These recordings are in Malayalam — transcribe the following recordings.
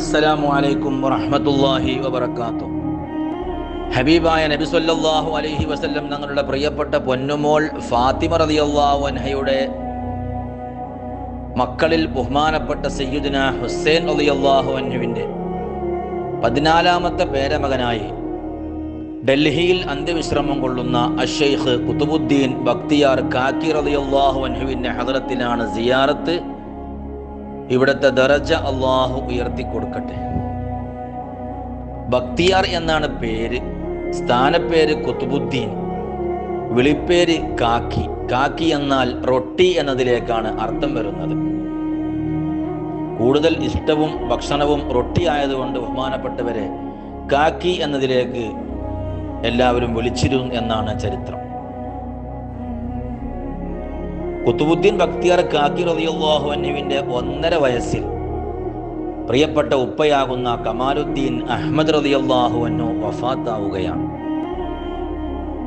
അസ്സലാമു അലൈക്കും വറഹ്മത്തുള്ളാഹി വബറകാതുഹു ഹബീബായ നബി സല്ലല്ലാഹു അലൈഹി വസല്ലം തങ്ങളുടെ പ്രിയപ്പെട്ട പൊന്നുമോൾ ഫാത്തിമ റളിയല്ലാഹു അൻഹയുടെ മക്കളിൽ ബഹുമാനപ്പെട്ട സയ്യിദുന ഹുസൈൻ റളിയല്ലാഹു അൻഹുവിന്റെ പതിനാലാമത്തെ പേരമകനായി ഡൽഹിയിൽ അന്ത്യവിശ്രമം കൊള്ളുന്ന അഷെയ്ഖ് കുത്തുബുദ്ദീൻ ബക്തിയാർ കാക്കി റളിയല്ലാഹു അൻഹുവിന്റെ ഹദറത്തിലാണ് സിയാറത്ത് ഇവിടുത്തെ ദറജ അള്ളാഹു ഉയർത്തി കൊടുക്കട്ടെ. ഭക്തിയാർ എന്നാണ് പേര് സ്ഥാനപ്പേര് കുത്തുബുദ്ദീൻ വിളിപ്പേര് കാക്കി. കാക്കി എന്നാൽ റൊട്ടി എന്നതിലേക്കാണ് അർത്ഥം വരുന്നത്. കൂടുതൽ ഇഷ്ടവും ഭക്ഷണവും റൊട്ടി ആയതുകൊണ്ട് ബഹുമാനപ്പെട്ടവരെ കാക്കി എന്നതിലേക്ക് എല്ലാവരും വിളിച്ചിരുന്നു എന്നാണ് ചരിത്രം. കുത്തുബുദ്ദീൻ ബക്തിയാർ കാക്കി റതിയുള്ളാഹു അന്നുവിന്റെ ഒന്നര വയസ്സിൽ പ്രിയപ്പെട്ട ഉപ്പയാകുന്ന കമാലുദ്ദീൻ അഹമ്മദ് റതിയുള്ളാഹു അന്നു വഫാത്താവുകയാണ്.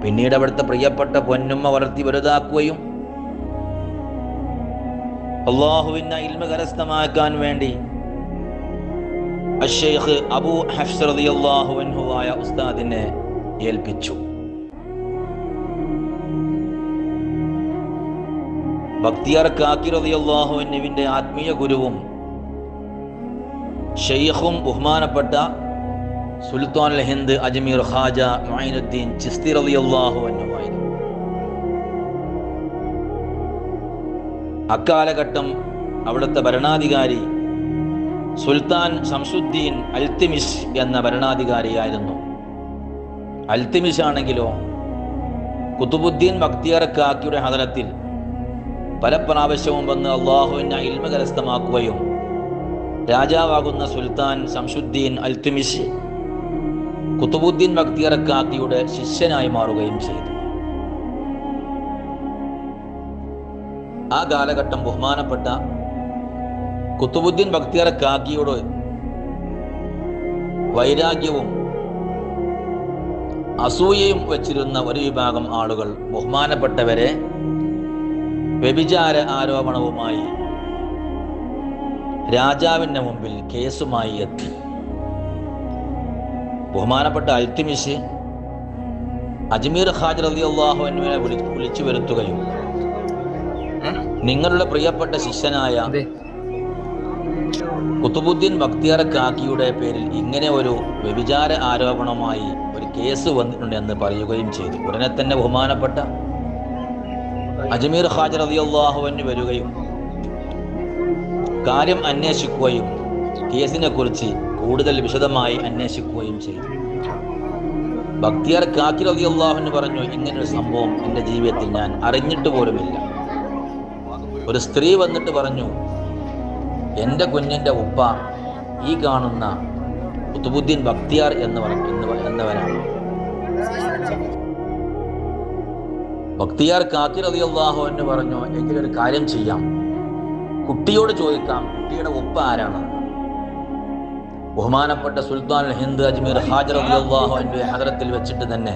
പിന്നീട് അവിടുത്തെ പ്രിയപ്പെട്ട പൊന്നുമ്മ വളർത്തി വലുതാക്കുകയും അള്ളാഹുവിനെ ഇൽമ കരസ്ഥമാക്കാൻ വേണ്ടി അഷേഖ് അബൂ ഹഫ്സ് റളിയല്ലാഹു അൻഹുവായ ഉസ്താദിനെ ഏൽപ്പിച്ചു. ബക്തിയാർ കാക്കി റളിയല്ലാഹു അൻഹുവിന്റെ ആത്മീയ ഗുരുവും ഷെയ്ഖും ബഹുമാനപ്പെട്ട സുൽത്താൻ ലഹിന്ദ് അജ്മീർ ഖാജ മൈനുദ്ദീൻ ചിസ്തി റളിയല്ലാഹു എന്നുമായിരുന്നു അക്കാലഘട്ടം അവിടുത്തെ ഭരണാധികാരി സുൽത്താൻ ശംസുദ്ദീൻ അൽത്തിമിഷ് എന്ന ഭരണാധികാരിയായിരുന്നു. അൽത്തിമിഷ് ആണെങ്കിലോ കുത്തുബുദ്ദീൻ ബക്തിയർ കാക്കിയുടെ ഹദരത്തിൽ പല പ്രാവശ്യവും വന്ന് അള്ളാഹുവിനെ ഇൽമ കരസ്ഥമാക്കുകയും രാജാവാകുന്ന സുൽത്താൻ ശംഷുദ്ദീൻ അൽത്തുമിഷ് കുത്തുബുദ്ദീൻ ബക്തിയറക്കാക്കിയുടെ ശിഷ്യനായി മാറുകയും ചെയ്തു. ആ കാലഘട്ടം ബഹുമാനപ്പെട്ട കുത്തുബുദ്ദീൻ ബക്തിയറക്കാക്കിയോട് വൈരാഗ്യവും അസൂയയും വച്ചിരുന്ന ഒരു വിഭാഗം ആളുകൾ ബഹുമാനപ്പെട്ടവരെ വ്യഭിചാര ആരോപണവുമായി രാജാവിന്റെ മുമ്പിൽ കേസുമായി എത്തി. ബഹുമാനപ്പെട്ട അൽത്തിമിഷ് അജ്മീർ ഹാജർ അലി അള്ളാഹുവിനെ വിളി വിളിച്ചു വരുത്തുകയും നിങ്ങളുടെ പ്രിയപ്പെട്ട ശിഷ്യനായ കുത്തുബുദ്ദീൻ ബക്തിയാർ കാക്കിയുടെ പേരിൽ ഇങ്ങനെ ഒരു വ്യഭിചാര ആരോപണമായി ഒരു കേസ് വന്നിട്ടുണ്ട് എന്ന് പറയുകയും ചെയ്തു. ഉടനെ തന്നെ ബഹുമാനപ്പെട്ട അജ്മീർ ഹാജർ അലി അള്ളാഹുവിന് വരികയും കാര്യം അന്വേഷിക്കുകയും കേസിനെ കുറിച്ച് കൂടുതൽ വിശദമായി അന്വേഷിക്കുകയും ചെയ്തു. ഭക്തിയാർ കാക്കിർ അലി അള്ളാഹുവിന് പറഞ്ഞു ഇങ്ങനൊരു സംഭവം എന്റെ ജീവിതത്തിൽ ഞാൻ അറിഞ്ഞിട്ട് പോലുമില്ല. ഒരു സ്ത്രീ വന്നിട്ട് പറഞ്ഞു എന്റെ കുഞ്ഞിന്റെ ഉപ്പ ഈ കാണുന്ന കുത്തുബുദ്ദീൻ ഭക്തിയാർ എന്ന് പറഞ്ഞു എന്നവനാണ് ബക്തിയാർ കാക്കിർ അലി അള്ളാഹു എന്ന് പറഞ്ഞു എങ്കിലൊരു കാര്യം ചെയ്യാം. കുട്ടിയോട് ചോദിക്കാം കുട്ടിയുടെ ഉപ്പ ആരാണ്? ബഹുമാനപ്പെട്ട സുൽത്താൻ ഹിന്ദ് അജ്മീർ ഹാജർ അലി അള്ളാഹു എന്റെ ഹദരത്തിൽ വെച്ചിട്ട് തന്നെ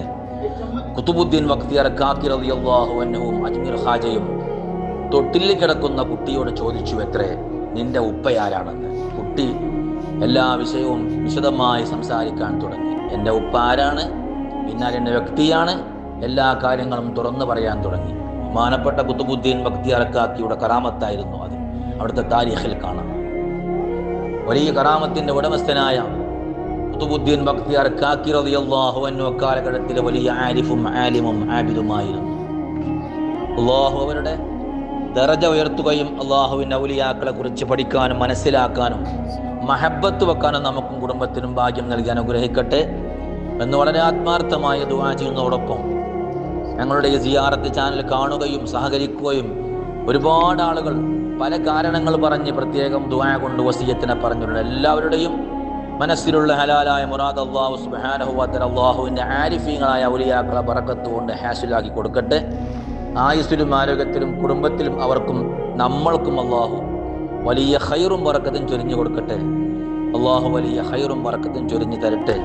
കുത്തുബുദ്ദീൻ വക്തിയാർ കാക്കിർ അലി അള്ളാഹു അജ്മീർ ഹാജയും തൊട്ടിൽ കിടക്കുന്ന കുട്ടിയോട് ചോദിച്ചു എത്രേ നിന്റെ ഉപ്പയാരാണെന്ന് കുട്ടി എല്ലാ വിഷയവും വിശദമായി സംസാരിക്കാൻ തുടങ്ങി. എന്റെ ഉപ്പ ആരാണ്? പിന്നാൽ എന്റെ വ്യക്തിയാണ്. എല്ലാ കാര്യങ്ങളും തുറന്നു പറയാൻ തുടങ്ങി. മാനപ്പെട്ട കുത്തുബുദ്ദീൻ ഭക്തിയറക്കാക്കിയുടെ കറാമത്തായിരുന്നു അത്. അവിടുത്തെ താരിഖിൽ കാണാം. വലിയ കറാമത്തിന്റെ ഉടമസ്ഥനായ കുത്തുബുദ്ദീൻ ഭക്തിയാർ കാക്കി റളിയല്ലാഹു അൻഹു കാലഘട്ടത്തിലെ വലിയ ആരിഫും ആലിമും ആബിദുമായിരുന്നു അള്ളാഹു അവരുടെ ദറജ ഉയർത്തുകയും അള്ളാഹുവിന്റെ ഔലിയാക്കളെ കുറിച്ച് പഠിക്കാനും മനസ്സിലാക്കാനും മഹബത്ത് വെക്കാനും നമുക്കും കുടുംബത്തിനും ഭാഗ്യം നൽകി അനുഗ്രഹിക്കട്ടെ എന്ന് വളരെ ആത്മാർത്ഥമായ ദുവാ ചെയ്യുന്നതോടൊപ്പം ഞങ്ങളുടെ ഈ സിയാറത്ത് ചാനൽ കാണുകയും സഹകരിക്കുകയും ഒരുപാട് ആളുകൾ പല കാരണങ്ങൾ പറഞ്ഞ് പ്രത്യേകം ദുആ കൊണ്ട് വസീയത്തിനെ പറഞ്ഞിട്ടുണ്ട്. എല്ലാവരുടെയും മനസ്സിലുള്ള ഹലാലായ മുറാദ് അള്ളാഹു സുബാനഹുവാത്തൻ അള്ളാഹുവിന്റെ ആരിഫീങ്ങളായ ഔലിയാക്കളെ പറക്കത്ത് കൊണ്ട് ഹാസിലാക്കി കൊടുക്കട്ടെ. ആയുസ്സിലും ആരോഗ്യത്തിലും കുടുംബത്തിലും അവർക്കും നമ്മൾക്കും അള്ളാഹു വലിയ ഹൈറും പറക്കത്തും ചൊരിഞ്ഞു കൊടുക്കട്ടെ. അള്ളാഹു വലിയ ഹൈറും പറക്കത്തും ചൊരിഞ്ഞു തരട്ടെ.